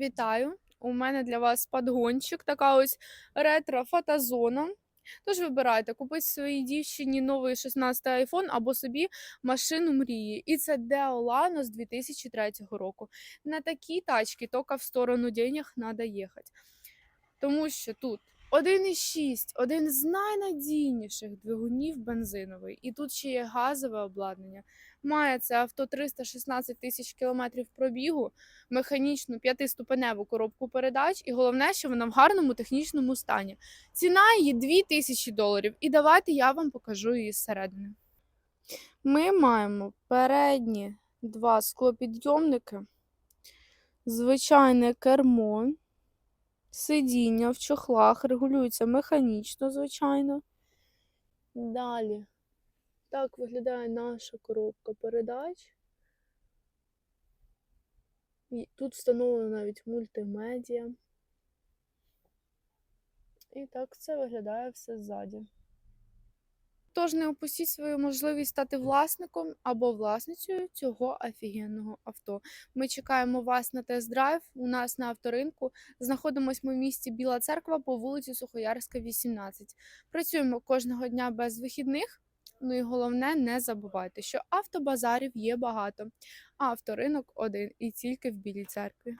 Вітаю! У мене для вас подгончик, така ось ретро-фотозона. Тож вибирайте, купити своїй дівчині новий 16 iPhone або собі машину мрії. І це Деолано з 2003 року. На такі тачки тільки в сторону денег треба їхати. Тому що тут 1,6, один з найнадійніших двигунів бензиновий. І тут ще є газове обладнання. Має це авто 316 тисяч кілометрів пробігу, механічну п'ятиступеневу коробку передач, і головне, що вона в гарному технічному стані. Ціна її 2000 доларів. І давайте я вам покажу її зсередини. Ми маємо передні два склопідйомники, звичайне кермо, сидіння в чохлах, регулюється механічно, звичайно. Далі. Так виглядає наша коробка передач. І тут встановлено навіть мультимедіа. І так це виглядає все ззаді. Тож не опустіть свою можливість стати власником або власницею цього офігенного авто. Ми чекаємо вас на тест-драйв у нас на авторинку. Знаходимось ми в місті Біла Церква по вулиці Сухоярська, 18. Працюємо кожного дня без вихідних. Ну і головне, не забувайте, що автобазарів є багато, а авторинок один і тільки в Білій церкві.